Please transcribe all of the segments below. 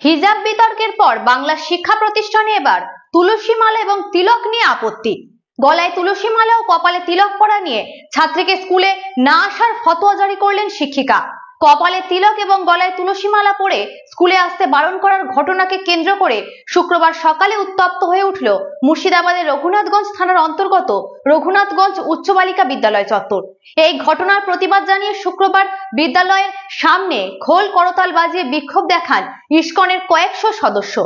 হিজাব বিতর্কের পর বাংলা শিক্ষা প্রতিষ্ঠানে এবার তুলসী মালা এবং তিলক নিয়ে আপত্তি। গলায় তুলসী মালা ও কপালে তিলক পরা নিয়ে ছাত্রীকে স্কুলে না আসার ফতোয়া জারি করলেন শিক্ষিকা। কপালে তিলক এবং গলায় তুলসী মালা পরে স্কুলে আসতে বারণ করার ঘটনাকে কেন্দ্র করে শুক্রবার সকালে উত্তপ্ত হয়ে উঠল মুর্শিদাবাদের রঘুনাথগঞ্জ থানার অন্তর্গত রঘুনাথগঞ্জ উচ্চ বালিকা বিদ্যালয় চত্বর। এই ঘটনার প্রতিবাদ জানিয়ে শুক্রবার বিদ্যালয়ের সামনে খোল করতাল বাজিয়ে বিক্ষোভ দেখান ইস্কনের কয়েকশো সদস্য।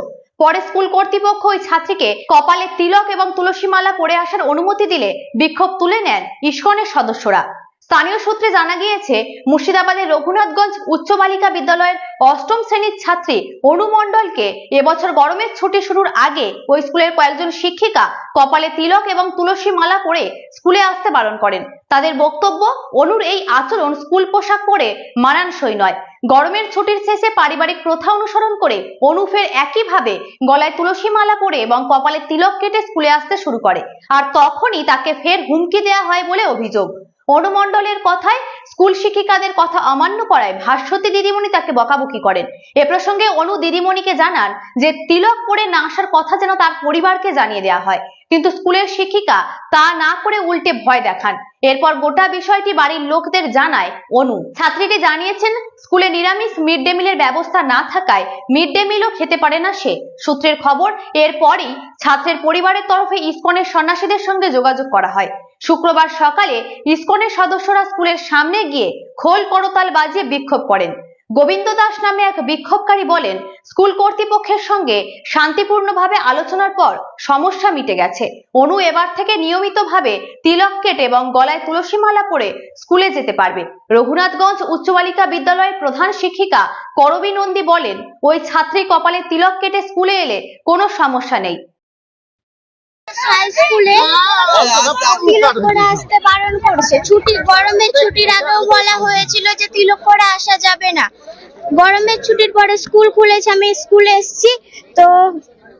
পরে স্কুল কর্তৃপক্ষ ওই ছাত্রীকে কপালে তিলক এবং তুলসী মালা পরে আসার অনুমতি দিলে বিক্ষোভ তুলে নেন ইস্কনের সদস্যরা। স্থানীয় সূত্রে জানা গিয়েছে, মুর্শিদাবাদের রঘুনাথগঞ্জ উচ্চ বালিকা বিদ্যালয়ের অষ্টম শ্রেণির ছাত্রী অনু মণ্ডলকে এবছর গরমের ছুটি শুরুর আগে ওই স্কুলের কয়েকজন শিক্ষিকা কপালে তিলক এবং তুলসী মালা পরে স্কুলে আসতে বারণ করেন। তাদের বক্তব্য, অনুর এই আচরণ স্কুল পোশাক পরে মানানসই নয়। গরমের ছুটির শেষে পারিবারিক প্রথা অনুসরণ করে অনু ফের একইভাবে গলায় তুলসী মালা পরে এবং কপালে তিলক কেটে স্কুলে আসতে শুরু করে। আর তখনই তাকে ফের হুমকি দেওয়া হয় বলে অভিযোগ। অনুমণ্ডলের কথায় স্কুল শিক্ষিকাদের কথা অমান্য করায় ভাস্বতী দিদিমণি তাকে বকাবকি করেন। এ প্রসঙ্গে অনু দিদিমণিকে জানান যে, তিলক পরে না আসার কথা যেন তার পরিবারকে জানিয়ে দেওয়া হয়। কিন্তু স্কুলের শিক্ষিকা তা না করে উল্টে ভয় দেখান। এরপর গোটা বিষয়টি বাড়ির লোকদের জানায় অনু। ছাত্রীটি জানিয়েছেন, স্কুলে নিরামিষ মিড ডে মিলের ব্যবস্থা না থাকায় মিড ডে মিলও খেতে পারে না সে। সূত্রের খবর, এরপরই ছাত্রের পরিবারের তরফে ইসকনের সন্ন্যাসীদের সঙ্গে যোগাযোগ করা হয়। শুক্রবার সকালে ইসকনের সদস্যরা স্কুলের সামনে গিয়ে খোল করতাল বাজিয়ে বিক্ষোভ করেন। গোবিন্দ দাস নামে এক বিক্ষোভকারী বলেন, স্কুল কর্তৃপক্ষের সঙ্গে শান্তিপূর্ণভাবে আলোচনার পর সমস্যা মিটে গেছে। অনু এবার থেকে নিয়মিতভাবে তিলক কেটে এবং গলায় তুলসী মালা পরে স্কুলে যেতে পারবে। রঘুনাথগঞ্জ উচ্চ বালিকা বিদ্যালয়ের প্রধান শিক্ষিকা করবী নন্দী বলেন, ওই ছাত্রী কপালে তিলক কেটে স্কুলে এলে কোনো সমস্যা নেই। স্কুলে তিলক করে আসতে বারণ করছে। ছুটি গরমের ছুটির আগেও বলা হয়েছিল যে তিলক করে আসা যাবে না। গরমের ছুটির পরে স্কুল খুলেছে আমি স্কুলে এসেছি তো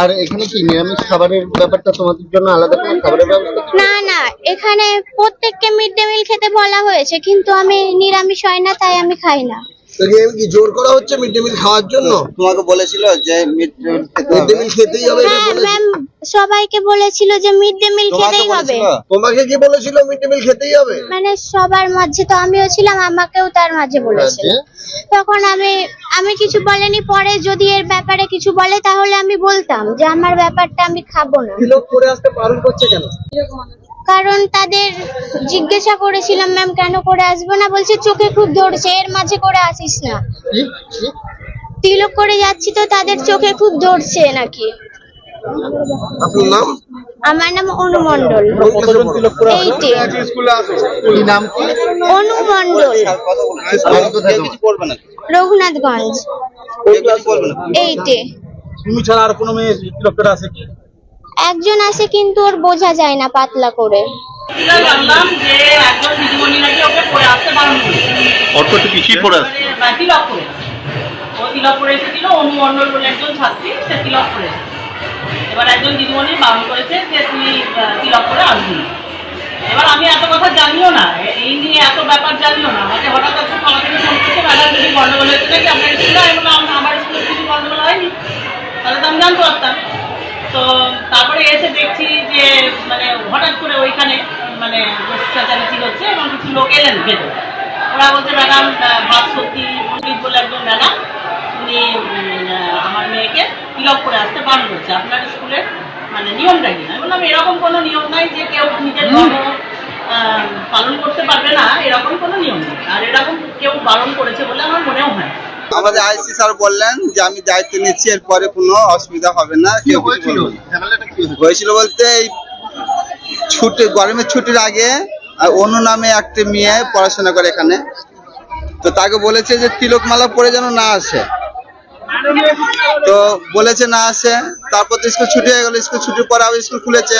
আর এখানে কি নিরামিষ খাবারের ব্যাপারটা তোমাদের জন্য আলাদা করে খাবারের ব্যবস্থা না না, এখানে প্রত্যেককে মিড ডে মিল খেতে বলা হয়েছে, কিন্তু আমি নিরামিষ হয় না, তাই আমি খাই না। তোকে কি জোর করা হচ্ছে মিড ডে মিল খাওয়ার জন্য? তোমাকে বলেছিল যে মিড ডে মিল খেতে মিড ডে মিল খেতেই হবে এটা হ্যাঁ বলেছিল। ম্যাম সবাইকে বলেছিল যে মিড ডে মিল খেতেই হবে। তোমাকে কি বলেছিল মিড ডে মিল খেতেই হবে? মানে সবার মাঝে তো আমিও ছিলাম আমাকেও তার মাঝে বলেছিল। তখন আমি আমি কিছু বলেনি পরে যদি এর ব্যাপারে কিছু বলে তাহলে আমি বলতাম যে আমার ব্যাপারটা আমি খাব না। তিলক করে আসতে বারণ করছে কেন? কারণ তাদের জিজ্ঞাসা করেছিলাম ম্যাম কেন করে আসব না? বলছে চোখে খুব ধরছে এর মাঝে করে আসিস না? তিলক করে যাচ্ছি তো তাদের চোখে খুব ধরছে নাকি। আপনার নাম? আমার নাম কোথায় তোমার? রঘুনাথগঞ্জ। এইটে। তুমি ছাড়া আর কোনো মেয়ে তিলক করে আসে কি? একজন আসে কিন্তু ওর বোঝা যায় না পাতলা করে। পিছিয়ে পড়ে আসছে ও তিলক এসেছিল বলে একজন ছাত্রী সে তিলক এবার একজন দিদিমণি বারণ করেছে যে তুই তিলক করে আসবি এবার আমি এত কথা জানিও না এই নিয়ে এত ব্যাপার জানিও না আমাকে হঠাৎ একটু থেকে ফোন করছে ম্যাডাম যদি গন্ডগোল হয়েছে নাকি আপনার স্কুলে আমি বললাম "না, আমার স্কুলে কিছু গন্ডগোল হয়নি তাহলে তো আমি জানতে পারতাম তো তারপরে এসে দেখছি যে মানে হঠাৎ করে ওইখানে মানে চেঁচামেচি হচ্ছে এবং কিছু লোক এলেন ভেতরে। ওরা বলছে ম্যাডাম ভাত পণ্ডিত বলে একজন ম্যাডাম উনি আমার মেয়েকে তিলক করে আসতে বারণ করছে। আপনার স্কুলের মানে নিয়মটা কি? আমি বললাম এরকম কোনো নিয়ম নাই যে কেউ নিজের ধর্ম পালন করতে পারবে না। এরকম কোনো নিয়ম নেই। আর এরকম কেউ বারণ করেছে বলে আমার মনেও হয়। আমাদের আইসি স্যার বললেন যে আমি দায়িত্ব নিচ্ছি এরপরে কোনো অসুবিধা হবে না কেউ? হয়েছিল বলতে এই ছুটি গরমের ছুটির আগে, আর অনু নামে একটা মেয়ে পড়াশোনা করে এখানে। তো তাকে বলেছে যে তিলক মালা পরে যেন না আসে। তো বলেছে না আসে, তারপর তো স্কুল ছুটি হয়ে গেল, স্কুল ছুটির পরে আবার স্কুল খুলেছে।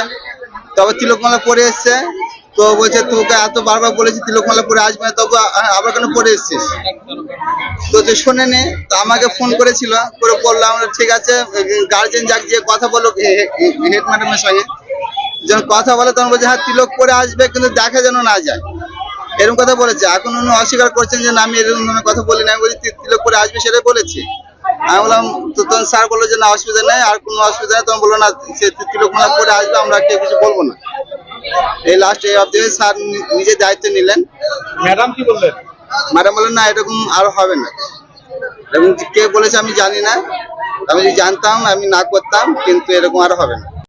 তবে তিলকমালা পরে এসছে। তো বলছে, তোকে এত বারবার বলেছি তিলকমালা পরে আসবে না, তবু আবার কেন পরে এসছিস? তো তুই শোনেনি, তো আমাকে ফোন করেছিল, করে বললাম, ঠিক আছে গার্জেন যাক, যে কথা বলো হেড ম্যাডামের সঙ্গে। যখন কথা বলে তখন বলছে হ্যাঁ তিলক পরে আসবে কিন্তু দেখা যেন না যায়। এরকম কথা বলেছে। এখন উনি অস্বীকার করছেন যে না আমি এরকম ধরনের কথা বলি না আমি বলছি তিলক পরে আসবে সেটাই বলেছি। আমি বললাম তো তখন স্যার বলল যে না অসুবিধা নেই আর কোনো অসুবিধা নেই। তখন বলল না সে তিলক মালা পরে আসবে আমরা কেউ কিছু বলব না। এই লাস্ট এই অব্দি স্যার নিজে দায়িত্ব নিলেন। ম্যাডাম কি বললেন? ম্যাডাম বললেন না এরকম আর হবে না। এবং কে বলেছে আমি জানি না। আমি যদি জানতাম আমি না করতাম কিন্তু এরকম আর হবে না।